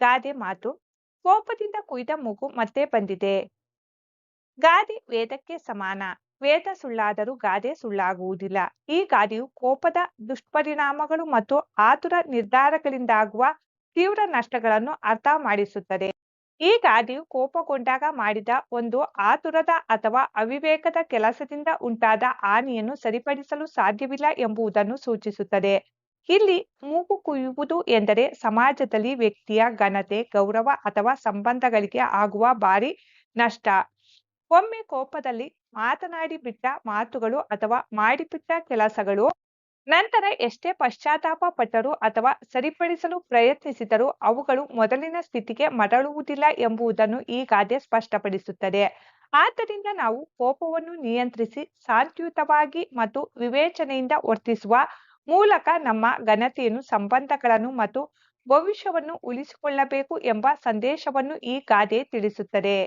ಗಾದೆ ಮಾತು, ಕೋಪದಿಂದ ಕುಯ್ದ ಮಗು ಮತ್ತೆ ಬಂದಿದೆ. ಗಾದೆ ವೇದಕ್ಕೆ ಸಮಾನ, ವೇದ ಸುಳ್ಳಾದರೂ ಗಾದೆ ಸುಳ್ಳಾಗುವುದಿಲ್ಲ. ಈ ಗಾದೆಯು ಕೋಪದ ದುಷ್ಪರಿಣಾಮಗಳು ಮತ್ತು ಆತುರ ನಿರ್ಧಾರಗಳಿಂದಾಗುವ ತೀವ್ರ ನಷ್ಟಗಳನ್ನು ಅರ್ಥ ಮಾಡಿಸುತ್ತದೆ. ಈ ಗಾದೆಯು ಕೋಪಗೊಂಡಾಗ ಮಾಡಿದ ಒಂದು ಆತುರದ ಅಥವಾ ಅವಿವೇಕದ ಕೆಲಸದಿಂದ ಉಂಟಾದ ಹಾನಿಯನ್ನು ಸರಿಪಡಿಸಲು ಸಾಧ್ಯವಿಲ್ಲ ಎಂಬುದನ್ನು ಸೂಚಿಸುತ್ತದೆ. ಇಲ್ಲಿ ಮೂಗು ಕುಯ್ಯುವುದು ಎಂದರೆ ಸಮಾಜದಲ್ಲಿ ವ್ಯಕ್ತಿಯ ಘನತೆ, ಗೌರವ ಅಥವಾ ಸಂಬಂಧಗಳಿಗೆ ಆಗುವ ಭಾರಿ ನಷ್ಟ. ಒಮ್ಮೆ ಕೋಪದಲ್ಲಿ ಮಾತನಾಡಿ ಬಿಟ್ಟ ಮಾತುಗಳು ಅಥವಾ ಮಾಡಿಬಿಟ್ಟ ಕೆಲಸಗಳು ನಂತರ ಎಷ್ಟೇ ಪಶ್ಚಾತ್ತಾಪ ಪಟ್ಟರೂ ಅಥವಾ ಸರಿಪಡಿಸಲು ಪ್ರಯತ್ನಿಸಿದರೂ ಅವುಗಳು ಮೊದಲಿನ ಸ್ಥಿತಿಗೆ ಮರಳುವುದಿಲ್ಲ ಎಂಬುದನ್ನು ಈ ಗಾದೆ ಸ್ಪಷ್ಟಪಡಿಸುತ್ತದೆ. ಆದ್ದರಿಂದ ನಾವು ಕೋಪವನ್ನು ನಿಯಂತ್ರಿಸಿ ಶಾಂತಿಯುತವಾಗಿ ಮತ್ತು ವಿವೇಚನೆಯಿಂದ ವರ್ತಿಸುವ ಮೂಲಕ ನಮ್ಮ ಘನತೆಯನ್ನು ಸಂಬಂಧಗಳನ್ನು ಮತ್ತು ಭವಿಷ್ಯವನ್ನು ಉಳಿಸಿಕೊಳ್ಳಬೇಕು ಎಂಬ ಸಂದೇಶವನ್ನು ಈ ಗಾದೆ ತಿಳಿಸುತ್ತದೆ.